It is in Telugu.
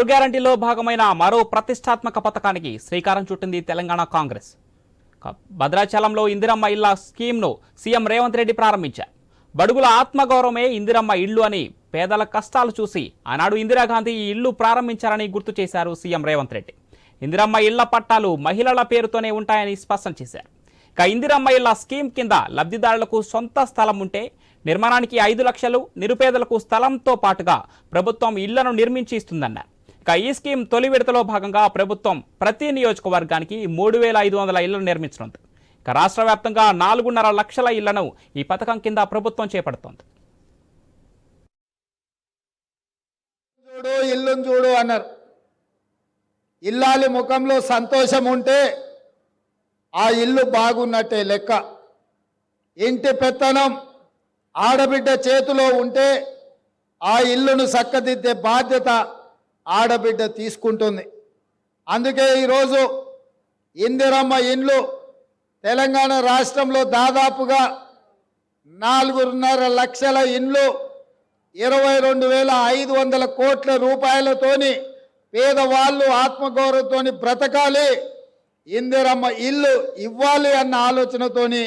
ఆరు గ్యారంటీలో భాగమైన మరో ప్రతిష్టాత్మక పథకానికి శ్రీకారం చుట్టింది తెలంగాణ కాంగ్రెస్. భద్రాచలంలో ఇందిరమ్మ ఇళ్ళ స్కీమ్ను సీఎం రేవంత్ రెడ్డి ప్రారంభించారు. బడుగుల ఆత్మగౌరవమే ఇందిరమ్మ ఇల్లు అని పేదల కష్టాలు చూసి ఆనాడు ఇందిరాగాంధీ ఈ ఇల్లు ప్రారంభించారని గుర్తు చేశారు సీఎం రేవంత్ రెడ్డి. ఇందిరమ్మ ఇళ్ళ పట్టాలు మహిళల పేరుతోనే ఉంటాయని స్పష్టం చేశారు. ఇక ఇందిరమ్మ ఇళ్ళ స్కీమ్ కింద లబ్ధిదారులకు సొంత స్థలం ఉంటే నిర్మాణానికి ఐదు లక్షలు నిరుపేదలకు స్థలంతో పాటుగా ప్రభుత్వం ఇళ్ళను నిర్మించి ఇస్తుందన్నారు. ఈ స్కీమ్ తొలి విడతలో భాగంగా ప్రభుత్వం ప్రతి నియోజకవర్గానికి మూడు వేల ఐదు వందల ఇళ్ళను నిర్మించనుంది. ఇక రాష్ట్ర వ్యాప్తంగా నాలుగున్నర లక్షల ఇళ్ళను ఈ పథకం కింద ప్రభుత్వం చేపడుతోంది. చూడు ఇల్లును చూడు అన్నారు. ఇల్లాలి ముఖంలో సంతోషం ఉంటే ఆ ఇల్లు బాగున్నట్టే లెక్క. ఇంటి పెత్తనం ఆడబిడ్డ చేతిలో ఉంటే ఆ ఇల్లును చక్కదిద్దే బాధ్యత ఆడబిడ్డ తీసుకుంటుంది. అందుకే ఈరోజు ఇందిరమ్మ ఇండ్లు తెలంగాణ రాష్ట్రంలో దాదాపుగా నాలుగున్నర లక్షల ఇండ్లు ఇరవై రెండు వేల ఐదు వందల కోట్ల రూపాయలతోని పేదవాళ్ళు ఆత్మగౌరవంతో బ్రతకాలి. ఇందిరమ్మ ఇల్లు ఇవ్వాలి అన్న ఆలోచనతోని